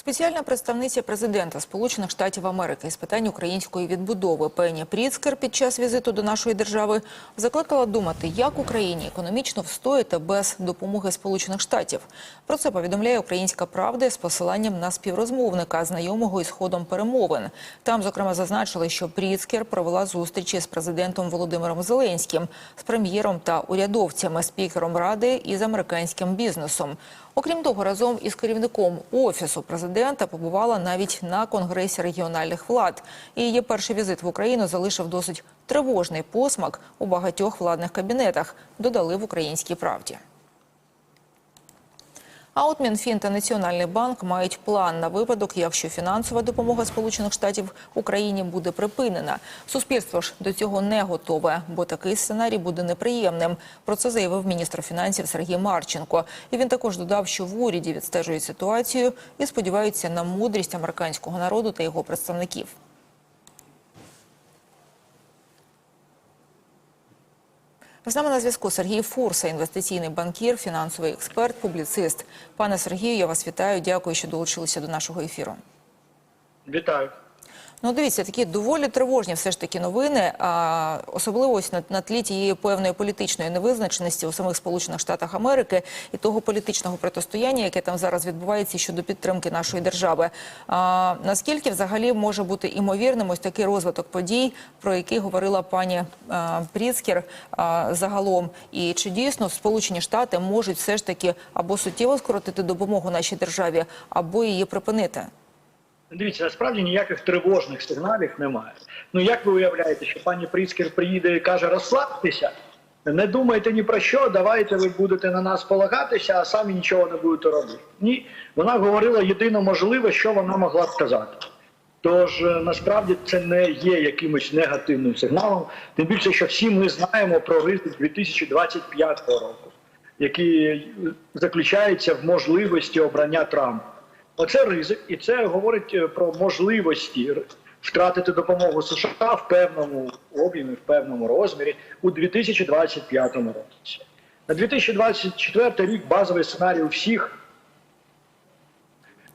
Спеціальна представниця президента Сполучених Штатів Америки з питань української відбудови Пені Пріцкер під час візиту до нашої держави закликала думати, як Україні економічно встояти без допомоги Сполучених Штатів. Про це повідомляє Українська Правда з посиланням на співрозмовника, знайомого із ходом перемовин. Там, зокрема, зазначили, що Пріцкер провела зустрічі з президентом Володимиром Зеленським, з прем'єром та урядовцями, спікером ради і з американським бізнесом. Окрім того, разом із керівником офісу президента побувала навіть на конгресі регіональних влад. І її перший візит в Україну залишив досить тривожний посмак у багатьох владних кабінетах. Додали в українській правді. А от Мінфін та Національний банк мають план на випадок, якщо фінансова допомога Сполучених Штатів Україні буде припинена. Суспільство ж до цього не готове, бо такий сценарій буде неприємним. Про це заявив міністр фінансів Сергій Марченко. І він також додав, що в уряді відстежують ситуацію і сподіваються на мудрість американського народу та його представників. З нами на зв'язку Сергій Фурса, інвестиційний банкір, фінансовий експерт, публіцист. Пане Сергію, я вас вітаю. Дякую, що долучилися до нашого ефіру. Вітаю. Ну, дивіться, такі доволі тривожні все ж таки новини, а особливо ось на, на тлі тієї певної політичної невизначеності у самих Сполучених Штатах Америки і того політичного протистояння, яке там зараз відбувається щодо підтримки нашої держави. А, наскільки взагалі може бути імовірним ось такий розвиток подій, про який говорила пані а, Пріцкер а, загалом? І чи дійсно Сполучені Штати можуть все ж таки або суттєво скоротити допомогу нашій державі, або її припинити? Дивіться, насправді ніяких тривожних сигналів немає. Ну як ви уявляєте, що пані Пріцкер приїде і каже розслабтеся, не думайте ні про що, давайте ви будете на нас полагатися, а самі нічого не будете робити. Ні, вона говорила єдине можливе, що вона могла сказати. Тож е, насправді це не є якимось негативним сигналом, тим більше, що всі ми знаємо про ризик 2025 року, який е, заключається в можливості обрання Трампа. Оце ризик, і це говорить е, про можливості втратити допомогу США в певному об'ємі, в певному розмірі у 2025 році. На 2024 рік базовий сценарій у всіх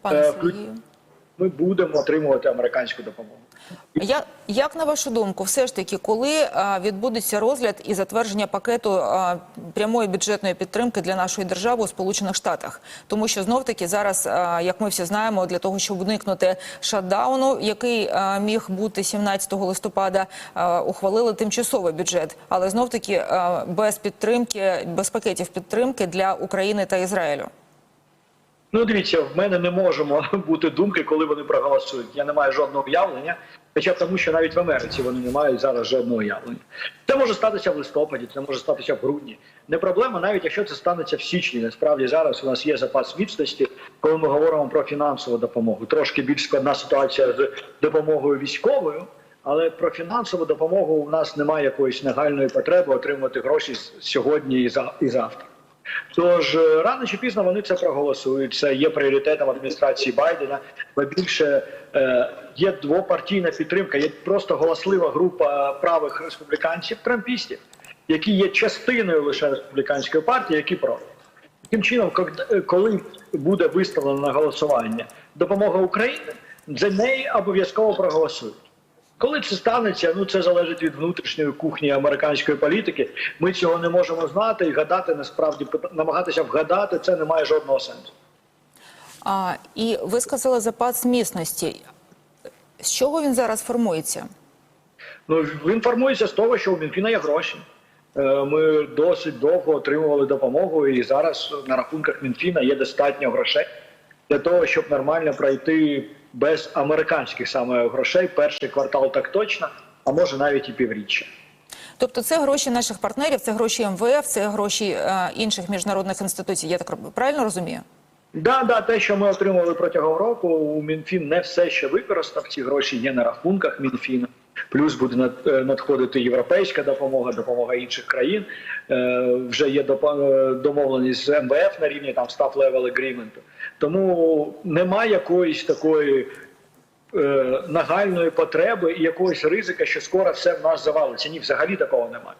Пане Е, ми будемо отримувати американську допомогу. Я, як на вашу думку, все ж таки, коли а, відбудеться розгляд і затвердження пакету а, прямої бюджетної підтримки для нашої держави у Сполучених Штатах? Тому що знов таки зараз, а, як ми всі знаємо, для того, щоб уникнути шатдауну, який міг бути 17 листопада, ухвалили тимчасовий бюджет, але знов таки без підтримки, без пакетів підтримки для України та Ізраїлю. Ну, дивіться, в мене не можемо бути думки, коли вони проголосують. Я не маю жодного уявлення, хоча тому, що навіть в Америці вони не мають зараз жодного уявлення. Це може статися в листопаді, це може статися в грудні. Не проблема, навіть якщо це станеться в січні. Насправді зараз у нас є запас міцності, коли ми говоримо про фінансову допомогу. Трошки більш складна ситуація з допомогою військовою. Але про фінансову допомогу у нас немає якоїсь нагальної потреби отримати гроші сьогодні і завтра. Тож е, рано чи пізно вони це проголосують. Це є пріоритетом адміністрації Байдена. Бо більше е, є двопартійна підтримка, є просто голослива група правих республіканців, трампістів, які є частиною лише республіканської партії, які проти. Таким чином, коли буде виставлено на голосування допомога Україні, за неї обов'язково проголосують. Коли це станеться, ну це залежить від внутрішньої кухні американської політики. Ми цього не можемо знати і гадати насправді намагатися вгадати це не має жодного сенсу. А, і ви сказали запас міцності. З чого він зараз формується? Ну він формується з того, що у Мінфіна є гроші. Е, Ми досить довго отримували допомогу, і зараз на рахунках Мінфіна є достатньо грошей для того, щоб нормально пройти без американських саме грошей. Перший квартал так точно, а може навіть і півріччя. Тобто це гроші наших партнерів, це гроші МВФ, це гроші е, інших міжнародних інституцій. Я так правильно розумію? Да, да, те, що ми отримали протягом року, у Мінфін не все ще використав. Ці гроші є на рахунках Мінфіна. Плюс буде е, надходити європейська допомога, допомога інших країн. Е, Вже є е, домовленість з МВФ на рівні там staff level agreement. Тому немає якоїсь такої нагальної потреби і якогось ризика, що скоро все в нас завалиться. Ні, взагалі такого немає.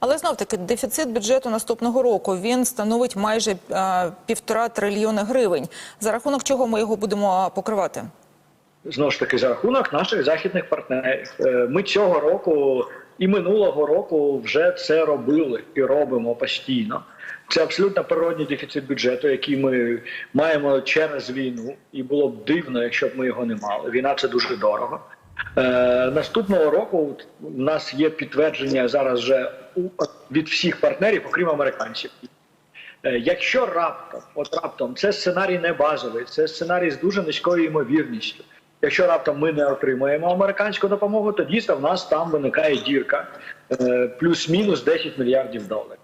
Але знов таки дефіцит бюджету наступного року він становить майже півтора трильйони гривень. За рахунок чого ми його будемо покривати? Знову ж таки за рахунок наших західних партнерів. Е, Ми цього року і минулого року вже це робили і робимо постійно. Це абсолютно природній дефіцит бюджету, який ми маємо через війну, і було б дивно, якщо б ми його не мали. Війна це дуже дорого. Е, наступного року в нас є підтвердження зараз вже від всіх партнерів, окрім американців. Е, Якщо раптом, от раптом, це сценарій не базовий, це сценарій з дуже низькою ймовірністю. Якщо раптом ми не отримаємо американську допомогу, то дійсно в нас там виникає дірка е, плюс-мінус 10 мільярдів доларів.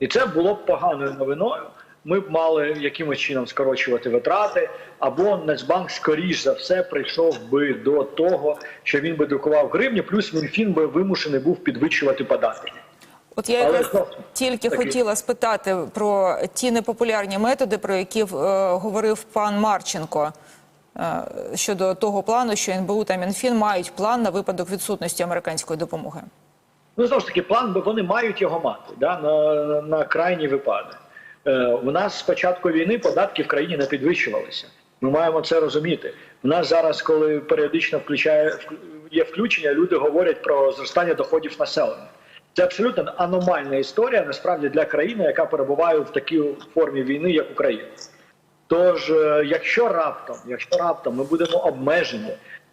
І це було б поганою новиною. Ми б мали якимось чином скорочувати витрати, або Нацбанк, скоріш за все, прийшов би до того, що він би друкував гривні, плюс Мінфін би вимушений був підвищувати податки. От я якраз тільки таки- хотіла спитати про ті непопулярні методи, про які е, говорив пан Марченко. Е, Щодо того плану, що НБУ та Мінфін мають план на випадок відсутності американської допомоги. Ну, знову ж таки, план, бо вони мають його мати да, на, на крайній випадок. Е, у нас з початку війни податки в країні не підвищувалися. Ми маємо це розуміти. У нас зараз, коли періодично включає, є включення, люди говорять про зростання доходів населення. Це абсолютно аномальна історія насправді для країни, яка перебуває в такій формі війни, як Україна. Тож, е, якщо раптом, якщо раптом ми будемо обмежені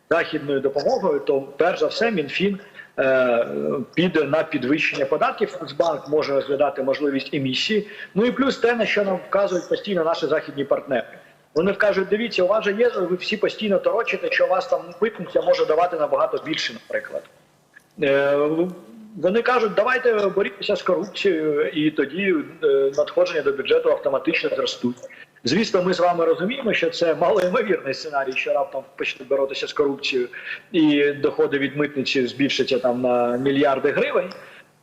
західною допомогою, то перш за все МінФін е, піде на підвищення податків. Нацбанк може розглядати можливість емісії. Ну і плюс те, на що нам вказують постійно наші західні партнери. Вони вкажуть, дивіться, у вас же є, ви всі постійно торочите, що у вас там митниця може давати набагато більше, наприклад. Е, Вони кажуть, давайте борітися з корупцією, і тоді е, надходження до бюджету автоматично зростуть. Звісно, ми з вами розуміємо, що це малоймовірний сценарій, що раптом почнуть боротися з корупцією, і доходи від митниці збільшаться там на мільярди гривень.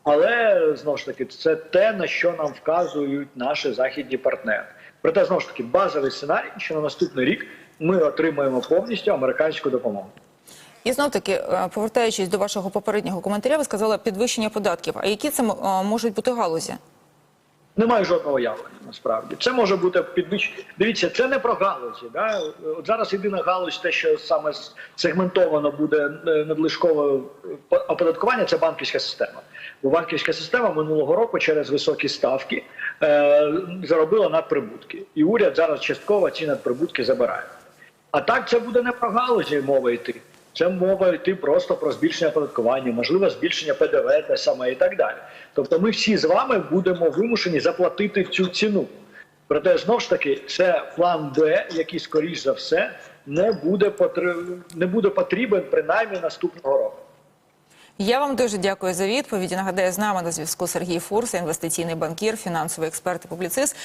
Але знову ж таки, це те, на що нам вказують наші західні партнери. Проте знову ж таки базовий сценарій, що на наступний рік ми отримаємо повністю американську допомогу. І знов таки, е, повертаючись до вашого попереднього коментаря, ви сказали підвищення податків. А які це е, можуть бути галузі? Немає жодного явлення насправді. Це може бути підвищення. Дивіться, це не про галузі. Да? От зараз єдина галузь, те, що саме сегментовано буде е, надлишкове оподаткування, це банківська система. Бо банківська система минулого року через високі ставки е, заробила надприбутки. І уряд зараз частково ці надприбутки забирає. А так це буде не про галузі мова йти. Це мова йти просто про збільшення оподаткування, можливо, збільшення ПДВ те саме і так далі. Тобто, ми всі з вами будемо вимушені заплатити цю ціну. Проте знову ж таки, це план Б, який, скоріш за все, не буде потр- не буде потрібен принаймні наступного року. Я вам дуже дякую за відповіді. Нагадаю, з нами на зв'язку Сергій Фурса, інвестиційний банкір, фінансовий експерт і публіцист.